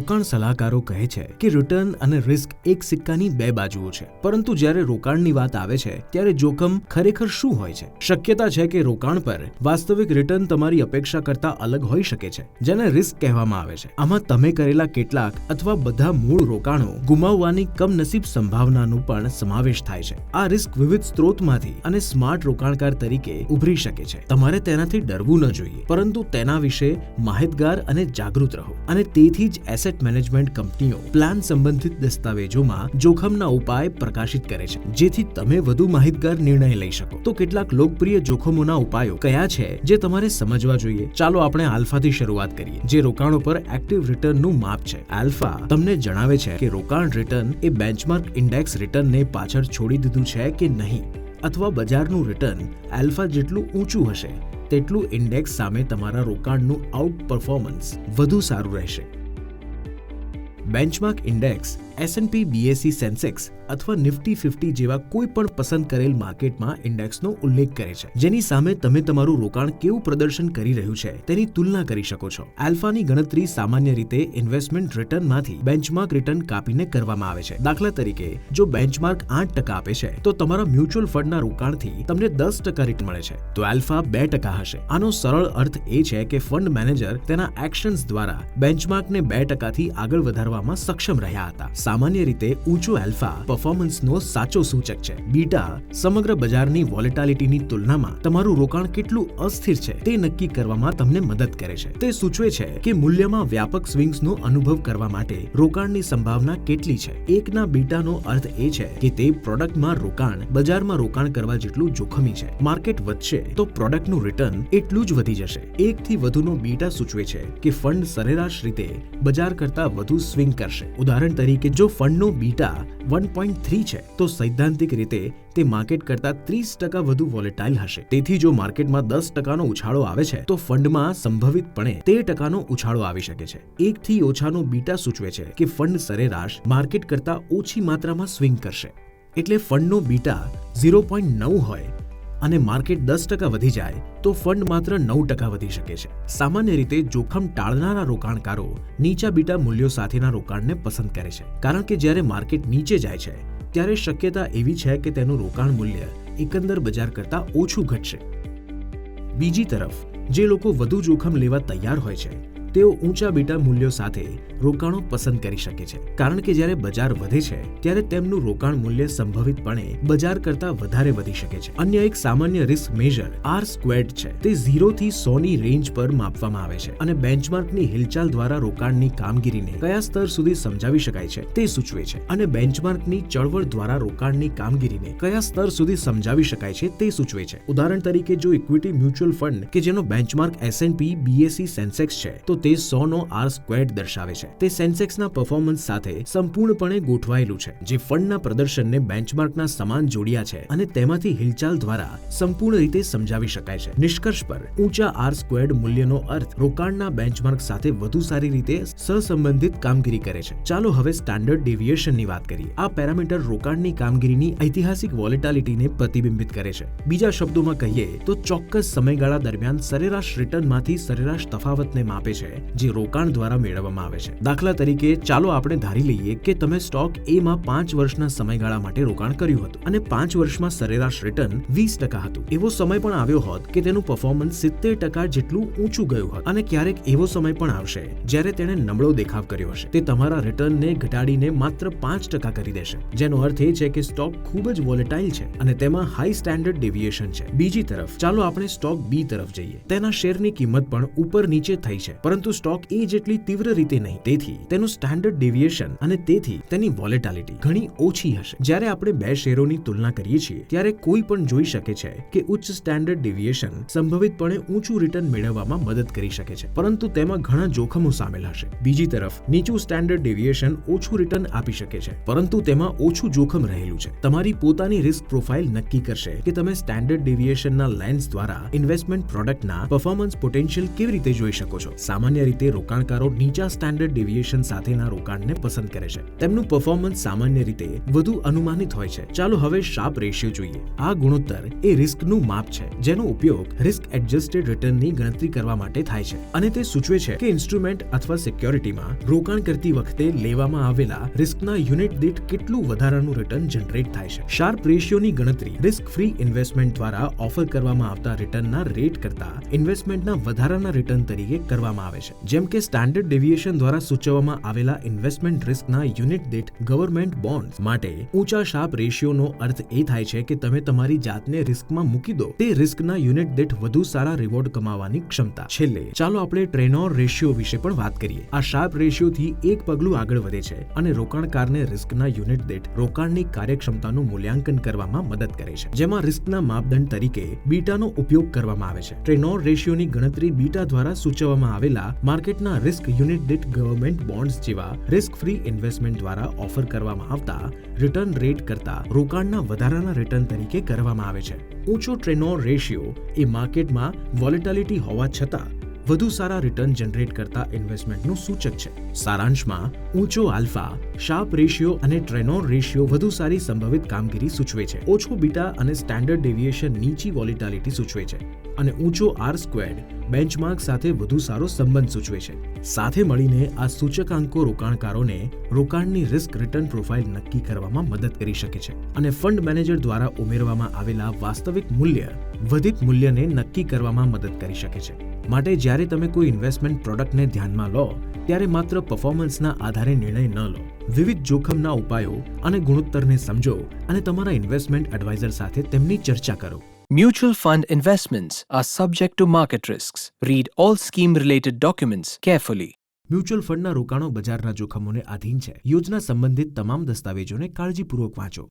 રોકાણ સલાહકારો કહે છે કે રિટર્ન અને રિસ્ક એક સિક્કાની બે બાજુઓ છે. પરંતુ જ્યારે રોકાણની વાત આવે છે, ત્યારે જોખમ ખરેખર શું હોય છે? શક્યતા છે કે રોકાણ પર વાસ્તવિક રિટર્ન તમારી અપેક્ષા કરતા અલગ હોઈ શકે છે, જેને રિસ્ક કહેવામાં આવે છે. આમાં તમે કરેલા કેટલાક અથવા બધા મૂળ રોકાણો ગુમાવવાની કમનસીબ સંભાવનાનો પણ સમાવેશ થાય છે. આ રિસ્ક વિવિધ સ્ત્રોતમાંથી અને સ્માર્ટ રોકાણકાર તરીકે ઉભરી શકે છે. તમારે તેનાથી ડરવું ન જોઈએ, પરંતુ તેના વિશે માહિતગાર અને જાગૃત રહો. અને તેથી જ એસેટ મેનેજમેન્ટ કંપનીઓ પ્લાન સંબંધિત દસ્તાવેજોમાં જોખમના ઉપાય પ્રકાશિત કરે છે, જેથી તમે વધુ માહિતગાર નિર્ણય લઈ શકો. તો કેટલાક લોકપ્રિય જોખમોના ઉપાયો કયા છે, જે તમારે સમજવા જોઈએ? ચાલો આપણે આલ્ફાથી શરૂઆત કરીએ, જે રોકાણો પર એક્ટિવ રિટર્નનું માપ છે. આલ્ફા તમને જણાવે છે કે રોકાણ રિટર્ન એ બેન્ચમાર્ક ઇન્ડેક્સ રિટર્નને પાછળ છોડી દીધું છે કે નહીં? અથવા બજારનું રિટર્ન આલ્ફા જેટલું ઊંચું હશે, તેટલું ઇન્ડેક્સ સામે તમારા રોકાણનું આઉટ પરફોર્મન્સ વધુ સારું રહેશે. Benchmark index S and P BSE Sensex અથવા નિફ્ટી ફિફ્ટી જેવા કોઈ પણ પસંદ કરેલ માર્કેટમાં ઇન્ડેક્સનો ઉલ્લેખ કરે છે. જેની સામે તમે તમારું રોકાણ કેવું પ્રદર્શન કરી રહ્યું છે તેની તુલના કરી શકો છો. આલ્ફાની ગણતરી સામાન્ય રીતે ઇન્વેસ્ટમેન્ટ રિટર્નમાંથી બેન્ચમાર્ક રિટર્ન કાપીને કરવામાં આવે છે. દાખલા તરીકે, જો બેન્ચમાર્ક આઠ ટકા આપે છે, તો તમારા મ્યુચ્યુઅલ ફંડના રોકાણથી તમને દસ ટકા રિટર્ન મળે છે. તો આલ્ફા બે ટકા હશે. આનો સરળ અર્થ એ છે કે ફંડ મેનેજર તેના એક્શન્સ દ્વારા બેન્ચમાર્કને બે ટકાથી આગળ વધારવામાં સક્ષમ રહ્યા હતા. સામાન્ય રીતે ઊંચો આલ્ફા પરફોર્મન્સનો સાચો સૂચક છે. બીટા સમગ્ર બજારની વોલેટાલિટીની તુલનામાં તમારું રોકાણ કેટલું અસ્થિર છે તે નક્કી કરવામાં તમને મદદ કરે છે. તે સૂચવે છે કે મૂલ્યમાં વ્યાપક સ્વિંગ્સનો અનુભવ કરવા માટે રોકાણની સંભાવના કેટલી છે. એકના બીટાનો અર્થ એ છે કે તે પ્રોડક્ટમાં રોકાણ, બજારમાં રોકાણ કરવા જેટલું જોખમી છે. માર્કેટ વધશે તો પ્રોડક્ટનું રિટર્ન એટલું જ વધી જશે. એકથી વધુનો બીટા સૂચવે છે કે ફંડ સરેરાશ રીતે બજાર કરતા વધુ સ્વિંગ કરશે. ઉદાહરણ તરીકે જો ફંડનો બીટા વન પોઈન્ટ થ્રી છે, તો સૈદ્ધાંતિક રીતે તે માર્કેટ કરતા ત્રીસ ટકા વધુ વોલેટાઇલ હશે. તેથી જો માર્કેટમાં દસ ટકાનો ઉછાળો આવે છે, તો ફંડમાં સંભવિતપણે તેર ટકાનો ઉછાળો આવી શકે છે. એકથી ઓછાનો બીટા સૂચવે છે કે ફંડ સરેરાશ માર્કેટ કરતા ઓછી માત્રામાં સ્વિંગ કરશે. એટલે ફંડનો બીટા ઝીરો પોઈન્ટ નવ હોય અને માર્કેટ દસ ટકા વધી જાય, તો ફંડ માત્ર નવ ટકા વધી શકે છે. સામાન્ય રીતે જોખમ ટાળનારા રોકાણકારો નીચા બીટા મૂલ્યો સાથેના રોકાણને પસંદ કરે છે. કારણ કે જ્યારે માર્કેટ નીચે જાય છે, ત્યારે શક્યતા એવી છે કે તેનું રોકાણ મૂલ્ય એકંદર બજાર કરતાં ઓછું ઘટશે. બીજી તરફ, જે લોકો વધુ જોખમ લેવા તૈયાર હોય છે તેઓ ઊંચા બીટા મૂલ્યો સાથે રોકાણો પસંદ કરી શકે છે. કારણ કે જ્યારે બજાર વધે છે, ત્યારે તેમનું રોકાણ મૂલ્ય સંભવિતપણે બજાર કરતા વધારે વધી શકે છે. અન્ય એક સામાન્ય રિસ્ક મેજર આર સ્ક્વેર્ડ છે. તે ઝીરો થી સો ની રેન્જ પર માપવામાં આવે છે અને બેન્ચમાર્કની હિલચાલ દ્વારા રોકાણની કામગીરીને કયા સ્તર સુધી સમજાવી શકાય છે તે સૂચવે છે અને બેન્ચમાર્કની ચળવળ દ્વારા રોકાણની કામગીરીને કયા સ્તર સુધી સમજાવી શકાય છે તે સૂચવે છે. ઉદાહરણ તરીકે જો ઇક્વિટી મ્યુચ્યુઅલ ફંડ કે જેનો બેન્ચમાર્ક એસએનપી બીએસસી સેન્સેક્સ છે, તો તે સોનો આર સ્ક્વેડ દર્શાવે છે. તે સેન્સેક્સના પરફોર્મન્સ સાથે સંપૂર્ણપણે ગોઠવાયેલું છે, જે ફંડના પ્રદર્શનને બેન્ચમાર્કના સમાન જોડ્યા છે અને તેમાંથી હિલચાલ દ્વારા સંપૂર્ણ રીતે સમજાવી શકાય છે. નિષ્કર્ષ પર, ઊંચા આર સ્ક્વેડ મૂલ્યનો અર્થ રોકાણના બેન્ચમાર્ક સાથે વધુ સારી રીતે સહસંબંધિત કામગીરી કરે છે. ચાલો હવે સ્ટાન્ડર્ડ ડેવિએશનની વાત કરીએ. આ પેરામીટર રોકાણની કામગીરીની ઐતિહાસિક વોલેટાલિટીને પ્રતિબિંબિત કરે છે. બીજા શબ્દોમાં કહીએ તો ચોક્કસ સમયગાળા દરમિયાન સરેરાશ રિટર્નમાંથી સરેરાશ તફાવતને માપે છે. જે રોકાણ દ્વારા મેળવવામાં આવે છે. દાખલા તરીકે, ચાલો આપણે ધારી લઈએ કે તમે સ્ટોક એ માં પાંચ વર્ષના સમયગાળા માટે રોકાણ કર્યું હતું અને પાંચ વર્ષમાં સરેરાશ રિટર્ન વીસ ટકા હતું. એવો સમય પણ આવ્યો હોત કે તેનું પરફોર્મન્સ સિત્તેર ટકા જેટલું ઊંચું ગયું હોત અને ક્યારેક એવો સમય પણ આવશે જ્યારે તેણે નબળો દેખાવ કર્યો હશે. તે તમારા રિટર્નને ઘટાડીને માત્ર પાંચ ટકા કરી દેશે. જેનો અર્થ એ છે કે સ્ટોક ખૂબ જ વોલેટાઇલ છે અને તેમાં હાઈ સ્ટેન્ડર્ડ ડેવિએશન છે. બીજી તરફ, ચાલો આપણે સ્ટોક બી તરફ જઈએ. તેના શેરની કિંમત પણ ઉપર નીચે થઈ છે, પરંતુ સ્ટોક એ જેટલી તીવ્ર રીતે નહીં. તેથી તેનું સ્ટાન્ડર્ડ ડેવિએશન અને તેથી તેની વોલેટાલિટી ઘણી ઓછી હશે. જ્યારે આપણે બે શેરોની તુલના કરીએ છીએ, ત્યારે કોઈ પણ જોઈ શકે છે કે ઉચ્ચ સ્ટાન્ડર્ડ ડેવિએશન સંભવિતપણે ઊંચું રિટર્ન મેળવવામાં મદદ કરી શકે છે, પરંતુ તેમાં ઘણા જોખમો સામેલ હશે. બીજી તરફ, નીચું સ્ટેન્ડર્ડ ડેવિએશન ઓછું રિટર્ન આપી શકે છે, પરંતુ તેમાં ઓછું જોખમ રહેલું છે. તમારી પોતાની રિસ્ક પ્રોફાઇલ નક્કી કરશે કે તમે સ્ટેન્ડર્ડ ડેવિએશનના લેન્સ દ્વારા ઇન્વેસ્ટમેન્ટ પ્રોડક્ટના પરફોર્મન્સ પોટેન્શિયલ કેવી રીતે જોઈ શકો છો. સામાન્ય સામાન્ય રીતે રોકાણકારો નીચા સ્ટાન્ડર્ડ ડેવિએશન સાથેના રોકાણને પસંદ કરે છે. તેમનું પરફોર્મન્સ સામાન્ય રીતે વધુ અનુમાનિત હોય છે. ચાલો હવે શાર્પ રેશિયો જોઈએ. આ ગુણોત્તર એ રિસ્કનું માપ છે, જેનો ઉપયોગ રિસ્ક એડજસ્ટેડ રિટર્નની ગણતરી કરવા માટે થાય છે. અને તે સૂચવે છે કે ઇન્સ્ટ્રુમેન્ટ અથવા સિક્યોરિટીમાં રોકાણ કરતી વખતે લેવામાં આવેલા રિસ્કના યુનિટ દીઠ કેટલું વધારાનું રિટર્ન જનરેટ થાય છે. શાર્પ રેશિયોની ગણતરી રિસ્ક ફ્રી ઇન્વેસ્ટમેન્ટ દ્વારા ઓફર કરવામાં આવતા રિટર્નના રેટ કરતા ઇન્વેસ્ટમેન્ટના વધારાના રિટર્ન તરીકે કરવામાં આવે છે. જેમ કે સ્ટાન્ડર્ડ ડેવિએશન દ્વારા સૂચવવામાં આવેલા ઇન્વેસ્ટમેન્ટ રિસ્કના યુનિટ દીઠ ગવર્મેન્ટ બોન્ડ માટે ઊંચા શાર્પ રેશિયોનો અર્થ એ થાય છે કે તમે તમારી જાતને રિસ્કમાં મૂકી દો. તે રિસ્કના યુનિટ દીઠ વધુ સારા રિવોર્ડ કમાવાની ક્ષમતા. છેલ્લે, ચાલો આપણે ટ્રેનોર રેશિયો વિશે પણ વાત કરીએ. આ શાર્પ રેશિયોથી એક પગલું આગળ વધે છે અને રોકાણકારને રિસ્કના યુનિટ દીઠ રોકાણની કાર્યક્ષમતાનું મૂલ્યાંકન કરવામાં મદદ કરે છે. જેમાં રિસ્કના માપદંડ તરીકે બીટાનો ઉપયોગ કરવામાં આવે છે. ટ્રેનોર રેશિયોની ગણતરી બીટા દ્વારા સૂચવવામાં આવેલા માર્કેટના રિસ્ક યુનિટ દીઠ ગવર્મેન્ટ બોન્ડ્સ જેવા રિસ્ક ફ્રી ઇન્વેસ્ટમેન્ટ દ્વારા ઓફર કરવામાં આવતા રિટર્ન રેટ કરતા રોકાણના વધારાના રિટર્ન તરીકે કરવામાં આવે છે. ઊંચો ટ્રેનોર રેશિયો એ માર્કેટમાં વોલેટાલિટી હોવા છતાં વધુ સારા રિટર્ન જનરેટ કરતા ઇન્વેસ્ટમેન્ટનું સૂચક છે. સારાંશમાં, ઊંચો આલ્ફા શાર્પ રેશિયો અને ટ્રેનોર રેશિયો વધુ સારી સંભવિત કામગીરી સૂચવે છે. ઓછો બીટા અને સ્ટાન્ડર્ડ ડેવિએશન નીચી વોલિટાલિટી સૂચવે છે. અને ઊંચો આર સ્ક્વેર્ડ બેન્ચમાર્ક સાથે વધુ સારો સંબંધ સૂચવે છે. સાથે મળીને આ સૂચકાંકો રોકાણકારોને રોકાણની રિસ્ક રિટર્ન પ્રોફાઇલ નક્કી કરવામાં મદદ કરી શકે છે. અને ફંડ મેનેજર દ્વારા ઉમેરવામાં આવેલા વાસ્તવિક મૂલ્ય, વધિત મૂલ્યને નક્કી કરવામાં મદદ કરી શકે છે. માટે જ્યારે તમે કોઈ ઇન્વેસ્ટમેન્ટ પ્રોડક્ટને ધ્યાનમાં લો ત્યારે માત્ર પરફોર્મન્સના આધારે નિર્ણય ન લો વિવિધ જોખમના ઉપાયો અને ગુણોત્તરને સમજો અને તમારા ઇન્વેસ્ટમેન્ટ એડવાઇઝર સાથે તેમની ચર્ચા કરો Mutual fund investments are subject to market risks. Read all scheme related documents carefully. Mutual ફંડના રોકાણો બજારના જોખમોને આધીન છે યોજના સંબંધિત તમામ દસ્તાવેજોને કાળજીપૂર્વક વાંચો